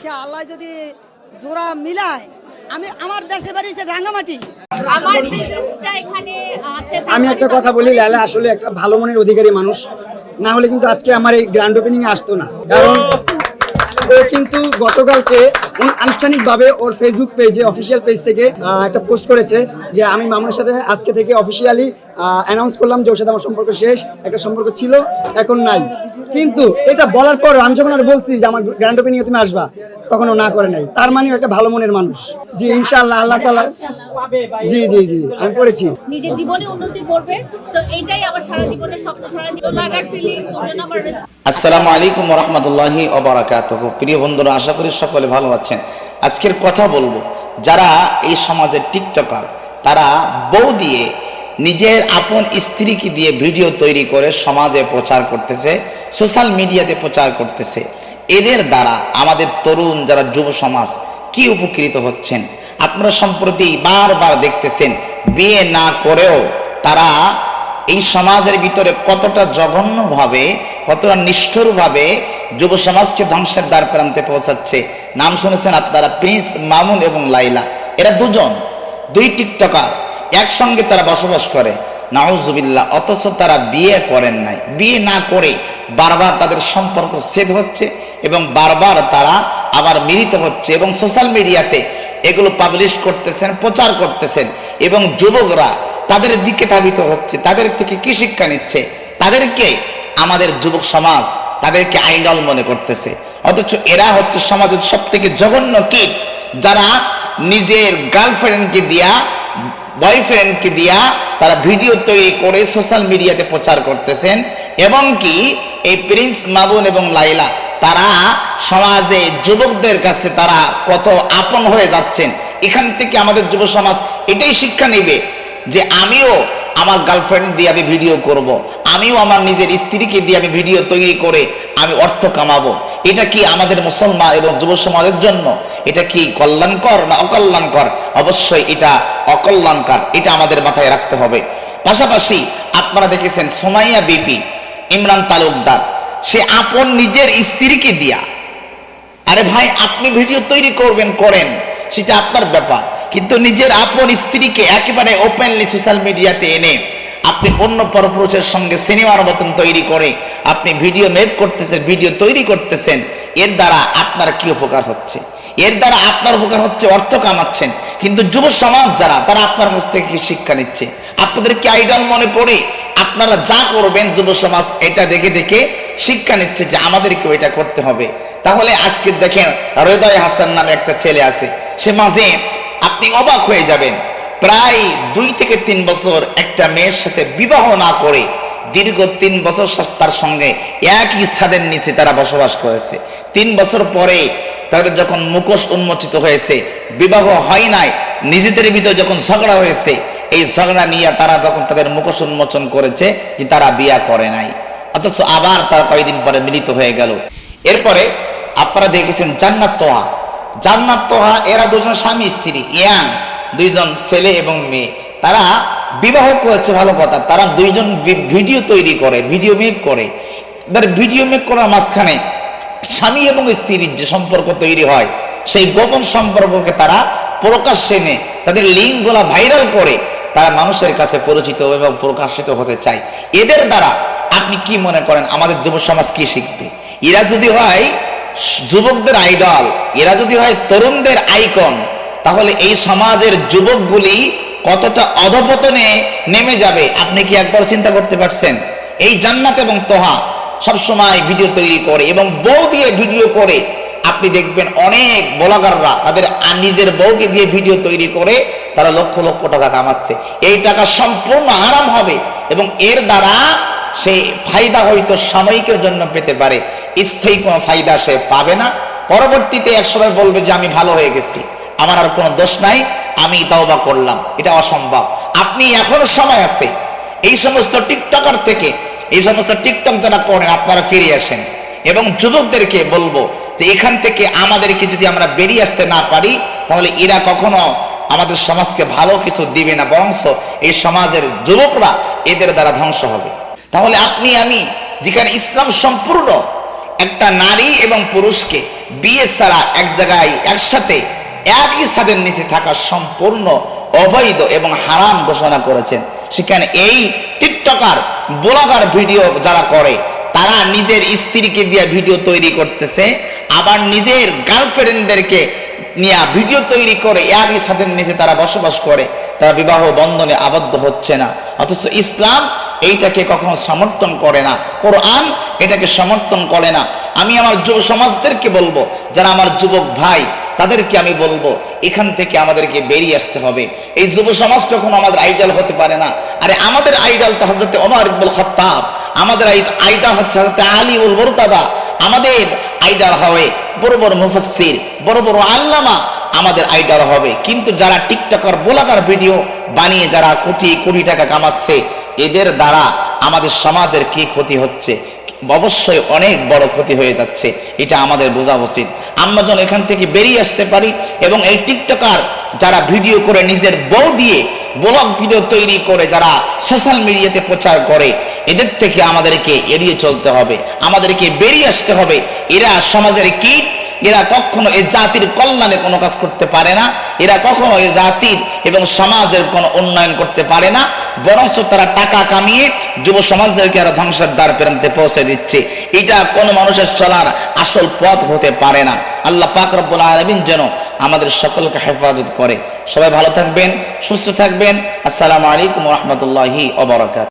সে আল্লাহ যদি জোড়া মিলায় আমি আমার দেশের বাড়ি হচ্ছে রাঙ্গামাটি। আমার প্রেজেন্সটা এখানে আছে আমি একটা কথা বলি লালা আসলে একটা ভালো মনের অধিকারী মানুষ। না হলে কিন্তু আজকে আমার এই গ্র্যান্ড ওপেনিং এ আসতো না। কারণ ও কিন্তু গতকালকে আনুষ্ঠানিকভাবে ওর ফেসবুক পেজে অফিসিয়াল পেজ থেকে একটা পোস্ট করেছে যে আমি মামুনের সাথে আজকে থেকে অফিসিয়ালি অ্যানাউন্স করলাম যে ওর সাথে আমার সম্পর্ক শেষ, একটা সম্পর্ক ছিল, এখন নাই। কিন্তু এটা বলার পর আমি যখন আর বলছি যে আমার গ্র্যান্ড ওপেনিং এ তুমি আসবা তখন ও না করে নাই। তার মানে একটা ভালো মনের মানুষ। যে ইনশাআল্লাহ, আল্লাহ তাআলা জি জি জি আমি পড়েছি নিজের জীবনে উন্নতি করবে। সো এইটাই আমার সারা জীবনের স্বপ্ন সারা জীবন লাগার ফিলিংস আমার আসসালামু আলাইকুম রহমতুল্লাহি প্রিয় বন্ধুরা আশা করি সকলে ভালো আছেন। আজকের কথা বলব যারা এই সমাজের টিকটকার তারা বউ দিয়ে নিজের আপন স্ত্রীকে দিয়ে ভিডিও তৈরি করে সমাজে প্রচার করতেছে সোশ্যাল মিডিয়াতে প্রচার করতেছে। এদের দ্বারা আমাদের তরুণ যারা যুব সমাজ কি উপকৃত হচ্ছেন? আপনারা সম্প্রতি বারবার দেখতেছেন, বিয়ে না করেও তারা এই সমাজের ভিতরে কতটা জঘন্যভাবে, কতটা নিষ্ঠুরভাবে যুব সমাজকে ধ্বংসের দ্বার প্রান্তে পৌঁছাচ্ছে। নাম শুনেছেন আপনারা প্রিন্স মামুন এবং লাইলা। এরা দুজন, দুই টিকটকার, একসঙ্গে তারা বসবাস করে। নাউজুবিল্লাহ, অথচ তারা বিয়ে করেন নাই। বিয়ে না করে বারবার তাদের সম্পর্ক ছেদ হচ্ছে এবং বারবার তারা আবার মিলিত হচ্ছে এবং সোশ্যাল মিডিয়াতে এগুলো পাবলিশ করতেছেন, প্রচার করতেছেন এবং যুবকরা তাদের দিকে ধাবিত হচ্ছে, তাদের থেকে কি শিক্ষা নিচ্ছে? তাদেরকে আমাদের যুবক সমাজ তাদেরকে আইডল মনে করতেছে। অথচ এরা হচ্ছে সমাজের সব থেকে জঘন্য কীট, যারা নিজের গার্লফ্রেন্ডকে দিয়া বয়ফ্রেন্ডকে দিয়া তারা ভিডিও তৈরি করে সোশ্যাল মিডিয়াতে প্রচার করতেছেন। এবং কি এই প্রিন্স মাবুন এবং লাইলা তারা সমাজে যুবকদের কাছে তারা কত আপন হয়ে যাচ্ছেন। এখান থেকে আমাদের যুব সমাজ এটাই শিক্ষা নেবে যে আমিও আমার গার্লফ্রেন্ড দিয়ে আমি ভিডিও করব। আমিও আমার নিজের স্ত্রীকে দিয়ে আমি ভিডিও তৈরি করে আমি অর্থ কামাবো। এটা কি আমাদের মুসলমান এবং যুব সমাজের জন্য? এটা কি কল্যাণকর না অকল্যাণকর? অবশ্যই এটা অকল্যাণকর, এটা আমাদের মাথায় রাখতে হবে। পাশাপাশি আপনারা দেখেছেন সোমাইয়া বিপি ইমরান তালুকদার। সে আপন নিজের স্ত্রীকে দিয়া। আরে ভাই, আপনি ভিডিও তৈরি করবেন, করেন। সেটা আপনার ব্যাপার। কিন্তু নিজের আপন স্ত্রীকে একেবারে ওপেনলি সোশ্যাল মিডিয়াতে এনে আপনি অন্য পরপুরুষের সঙ্গে সিনেমার মতন তৈরি করে আপনি ভিডিও মেক করতেছেন ভিডিও তৈরি করতেছেন, এর দ্বারা আপনার কি উপকার হচ্ছে? এর দ্বারা আপনার উপকার হচ্ছে অর্থ কামাচ্ছেন। কিন্তু যুব সমাজ যারা, তারা আপনার কাছ থেকে কি শিক্ষা নিচ্ছে? আপনাদেরকে আইডল মনে করে? আপনারা যা করবেন যুব সমাজ এটা দেখে দেখে শিক্ষা নিচ্ছে যে আমাদেরকেও এটা করতে হবে। তাহলে আজকে দেখেন হৃদয় হাসান নামে একটা ছেলে আছে। সে মাঝে আপনি অবাক হয়ে যাবেন। প্রায় দুই থেকে তিন বছর একটা মেয়ের সাথে বিবাহ না করে দীর্ঘ তিন বছর তার সঙ্গে একই ছাদের নিচে তারা বসবাস করেছে। তিন বছর পরে তাদের যখন মুখোশ উন্মোচিত হয়েছে, বিবাহ হয় নাই, নিজেদের ভিতরে যখন ঝগড়া হয়েছে, এই ঝগড়া নিয়ে তারা তখন তাদের মুখোশ উন্মোচন করেছে যে তারা বিয়া করে নাই। অথচ আবার তারা কয়েকদিন পরে মিলিত হয়ে গেল। এরপরে আপনারা দেখেছেন জান্নাত তোহা। জান্নাত তোহা, এরা দুজন স্বামী, স্ত্রী ইয়াং দুইজন ছেলে এবং মেয়ে। তারা বিবাহ করেছে ভালো কথা। তারা দুইজন ভিডিও তৈরি করে, ভিডিও মেক করে। তাদের ভিডিও মেক করার মাঝখানে স্বামী এবং স্ত্রীর যে সম্পর্ক তৈরি হয়, সেই গোপন সম্পর্ককে তারা প্রকাশ্যে এনে তাদের লিঙ্কগুলা ভাইরাল করে তারা মানুষের কাছে পরিচিত এবং প্রকাশিত হতে চায়। এদের দ্বারা আপনি কি মনে করেন, আমাদের যুব সমাজ কি শিখবে? এরা যদি হয় যুবকদের আইডল এরা যদি হয় তরুণদের আইকন তাহলে এই সমাজের যুবকগুলি কতটা অধপতনে নেমে যাবে, আপনি কি একবার চিন্তা করতে পারছেন? এই জান্নাত এবং তোহা সবসময় ভিডিও তৈরি করে এবং বউ দিয়ে ভিডিও করে। আপনি দেখবেন অনেক ব্লগাররা তাদের নিজের বউকে দিয়ে ভিডিও তৈরি করে তারা লক্ষ লক্ষ টাকা কামাচ্ছে। এই টাকা সম্পূর্ণ আরাম হবে এবং এর দ্বারা সেই ফায়দা হয়তো সাময়িকের জন্য পেতে পারে। স্থায়ী কোনো ফায়দা সে পাবে না। পরবর্তীতে একসময় বলবে যে, আমি ভালো হয়ে গেছি। আমার আর কোনো দোষ নাই। আমি তাওবা করলাম। এটা অসম্ভব। আপনি এখনও সময় আছে। এই সমস্ত টিকটকার থেকে, এই সমস্ত টিকটক যারা করেন, আপনারা ফিরে আসেন। এবং যুবকদেরকে বলব যে, এখান থেকে আমাদেরকে যদি আমরা বেরিয়ে আসতে না পারি, তাহলে এরা কখনো আমাদের সমাজকে ভালো কিছু দিবে না। বরংশ এই সমাজের যুবকরা এদের দ্বারা ধ্বংস হবে। তাহলে আপনি, আমি, যেখানে ইসলাম সম্পূর্ণ, একটা নারী এবং পুরুষকে বিয়ে ছাড়া এক জায়গায় একসাথে, একই ছাদের নিচে থাকা সম্পূর্ণ, অবৈধ এবং হারাম ঘোষণা করেছেন। সেখানে এই টিকটকার, ব্লগার ভিডিও যারা করে, তারা নিজের স্ত্রীকে দিয়ে ভিডিও তৈরি করতেছে, আবার নিজের গার্লফ্রেন্ডদেরকে নিয়ে ভিডিও তৈরি করে, একই ছাদের নিচে তারা বসবাস করে, তারা বিবাহ বন্ধনে আবদ্ধ হচ্ছে না। অথচ ইসলাম এইটাকে কখনো সমর্থন করে না। কোরআন এটাকে সমর্থন করে না। আমি আমার যুব সমাজদেরকে বলব, যারা আমার যুবক ভাই, তাদেরকে আমি বলব, এখান থেকে আমাদেরকে বেরিয়ে আসতে হবে। এই যুব সমাজ কখনো আমাদের আইডাল হতে পারে না। আরে আমাদের আইডাল তো হজরত ওমর ইবনুল খাত্তাব, আমাদের আইডাল হচ্ছে হজরত আলী উল বরুতাদা আমাদের আইডাল হবে বড় বড় মুফাসসির, বড় বড় আল্লামা আমাদের আইডাল হবে। কিন্তু যারা টিকটকার বোলাকার ভিডিও বানিয়ে যারা কোটি কোটি টাকা কামাচ্ছে এদের দ্বারা আমাদের সমাজের কি ক্ষতি হচ্ছে? অবশ্যই অনেক বড় ক্ষতি হয়ে যাচ্ছে। এটা আমাদের বোঝা উচিত। আমরা যেন এখান থেকে বেরিয়ে আসতে পারি এবং এই টিকটকার যারা ভিডিও করে নিজের বউ দিয়ে ব্লগ ভিডিও তৈরি করে, যারা সোশ্যাল মিডিয়াতে প্রচার করে, এদের থেকে আমাদেরকে এড়িয়ে চলতে হবে। আমাদেরকে বেরিয়ে আসতে হবে। এরা সমাজের কীট এরা কখনো এই জাতির কল্যাণে কোনো কাজ করতে পারে না, এরা কখনো এই জাতির এবং সমাজের কোনো উন্নয়ন করতে পারে না, বরঞ্চ তারা টাকা কামিয়ে যুব সমাজদেরকে আরও ধ্বংসের দ্বার প্রান্তে পৌঁছে দিচ্ছে। এটা কোনো মানুষের চলার আসল পথ হতে পারে না। আল্লাহ পাক রব্বুল আলমিন যেন আমাদের সকলকে হেফাজত করে। সবাই ভালো থাকবেন, সুস্থ থাকবেন। আসসালামু আলাইকুম রহমতুল্লাহি অবরাকাত